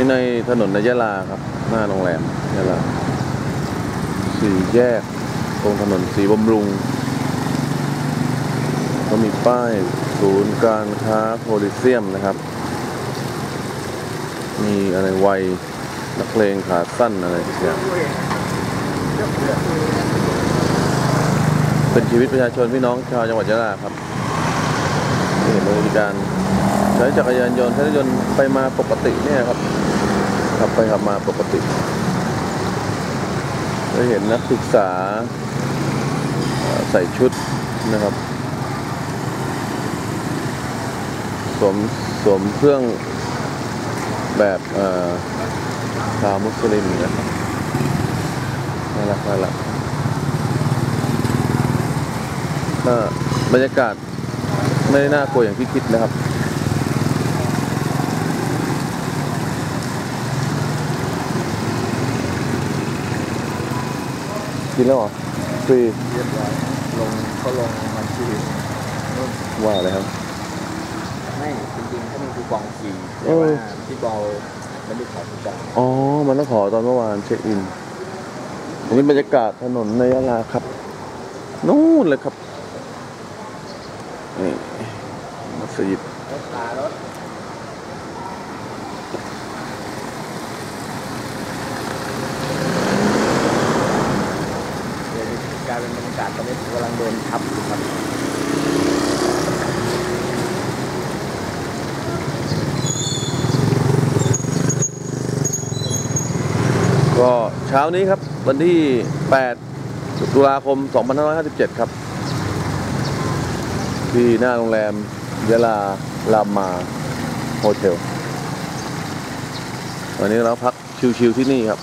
นี่ในถนนในยะลาครับ หน้าโรงแรมยะลาสี่แยก ตรงถนนสีบำรุง ก็มีป้ายศูนย์การค้าโพลิเซียมนะครับ มีอะไรวัยนักเพลงขาสั้นอะไรทุกอย่างเป็นชีวิตประชาชนพี่น้องชาวจังหวัดยะลาครับที่เห็นบริการใช้จักรยานยนต์ใช้รถยนต์ไปมาปกติเนี่ยครับ ขับไปขับมาปกติได้เห็นนักศึกษาใส่ชุดนะครับ สวมสวมเครื่องแบบเอ่อชาวมุสลิมนะครับน่ารักน่ารักบรรยากาศไม่ได้น่ากลัวอย่างที่คิดนะครับ กินแล้วเหรอฟรีเรียบร้อยลงเขาลงบัญชีนู่นว่าอะไรครับ ไม่จริงๆถ้ามีคูปองฟรีเอแต่อว่าพี่บอลไม่ได้ขอคูปองอ๋อ มันต้องขอตอนเมื่อวานเช็คอินอันนี้บรรยากาศถนนในยะลาครับ นู่นเลยครับนี่มัสยิดรถตารถเดี๋ยวนี้กลาย เป็นบรรยากาศตอนนี้กำลังโดนทับอยู่ครับก็เช้านี้ครับวันที่ 8 ตุลาคม 2557 ครับ ที่หน้าโรงแรมยะลาลามาโฮเทล วันนี้เราพักชิวๆที่นี่ครับ